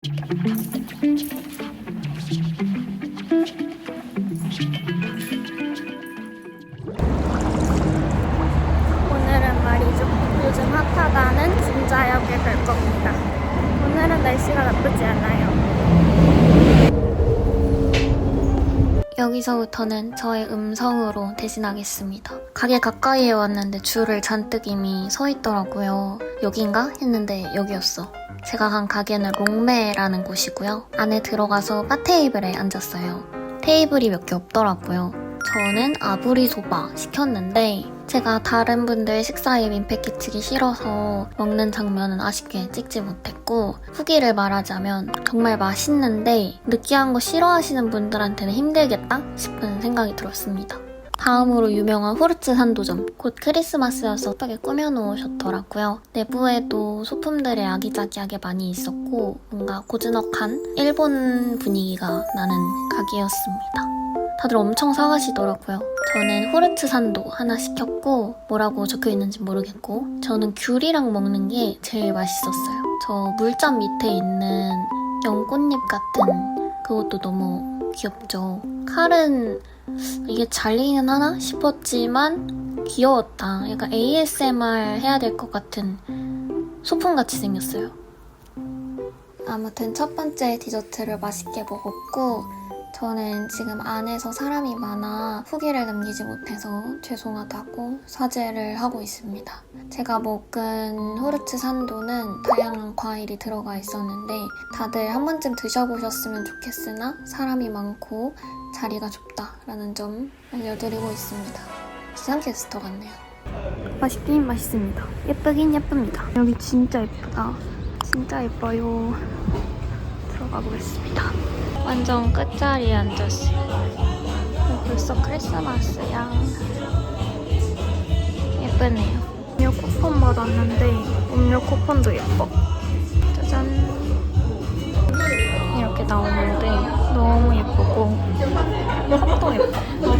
오늘은 말이죠. 요즘 핫하다는 진자역에 갈 겁니다. 오늘은 날씨가 나쁘지 않아요. 여기서부터는 저의 음성으로 대신하겠습니다. 가게 가까이에 왔는데 줄을 잔뜩 이미 서 있더라고요. 여긴가? 했는데 여기였어. 제가 간 가게는 롱메라는 곳이고요. 안에 들어가서 바 테이블에 앉았어요. 테이블이 몇 개 없더라고요. 저는 아부리 소바 시켰는데 제가 다른 분들 식사에 민폐 끼치기 싫어서 먹는 장면은 아쉽게 찍지 못했고 후기를 말하자면 정말 맛있는데 느끼한 거 싫어하시는 분들한테는 힘들겠다 싶은 생각이 들었습니다. 다음으로 유명한 후르츠 산도점. 곧 크리스마스여서 예쁘게 꾸며놓으셨더라고요. 내부에도 소품들이 아기자기하게 많이 있었고 뭔가 고즈넉한 일본 분위기가 나는 가게였습니다. 다들 엄청 사가시더라고요. 저는 후르츠 산도 하나 시켰고 뭐라고 적혀 있는지 모르겠고 저는 귤이랑 먹는 게 제일 맛있었어요. 저 물잔 밑에 있는 연꽃잎 같은 그것도 너무 귀엽죠. 칼은 이게 잘리는 하나 싶었지만 귀여웠다. 약간 ASMR 해야 될 것 같은 소품같이 생겼어요. 아무튼 첫 번째 디저트를 맛있게 먹었고 저는 지금 안에서 사람이 많아 후기를 남기지 못해서 죄송하다고 사죄를 하고 있습니다. 제가 먹은 후르츠 산도는 다양한 과일이 들어가 있었는데 다들 한 번쯤 드셔보셨으면 좋겠으나 사람이 많고 자리가 좁다라는 점 알려드리고 있습니다. 기상캐스터 같네요. 맛있긴 맛있습니다. 예쁘긴 예쁩니다. 여기 진짜 예쁘다. 진짜 예뻐요. 들어가 보겠습니다. 완전 끝자리에 앉았어요. 벌써 크리스마스야. 예쁘네요. 음료 쿠폰 받았는데 음료 쿠폰도 예뻐. 짜잔. 이렇게 나오는데 너무 예쁘고 색도 예뻐.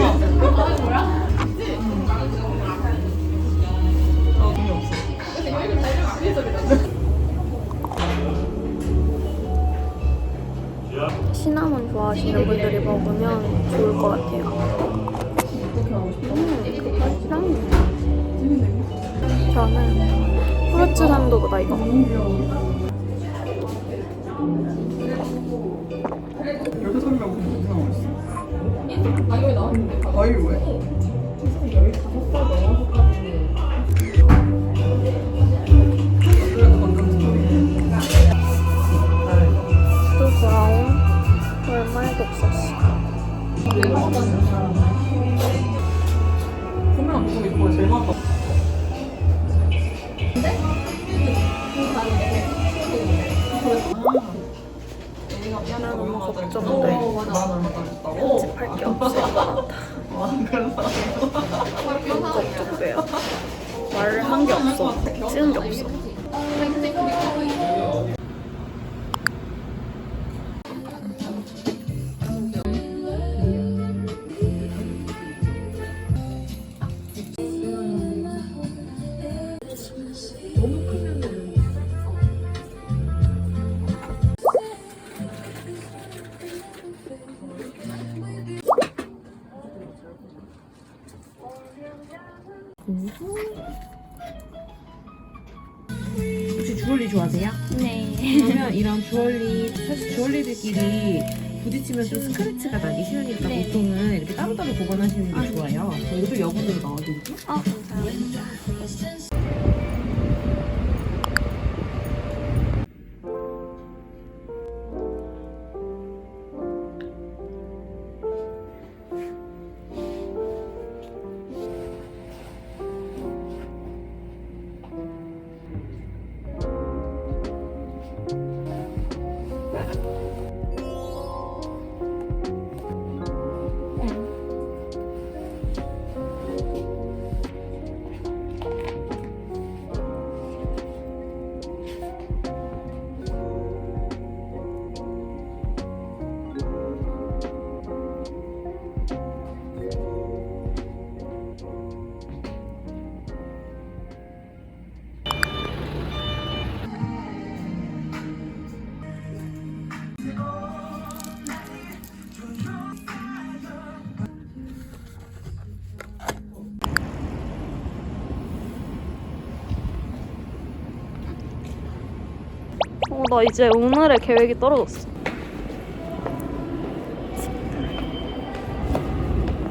시나몬 좋아하시는 분들이 먹으면 좋을 것 같아요. 음, 맛있다. 저는 후르츠 산도보다 이거. 여기 설명 무슨 상황 있어? 아 여기 나왔는데 과일 왜? 또 소면 엄청 이거 제일 많다. 나는 너무 걱정돼. 편집할 게 없을 것 같아. 걱정돼요. 말을 한 게 없어. 찍은 게 없어. 혹시 주얼리 좋아하세요? 네. 그러면 이런 주얼리 사실 주얼리들끼리 부딪히면 좀 스크래치가 나기 쉬우니까 네. 보통은 이렇게 따로따로 보관하시는 게 아, 좋아요. 저희도 여분으로 넣어드리고 아, 감사합니다. 어, 나 이제 오늘의 계획이 떨어졌어.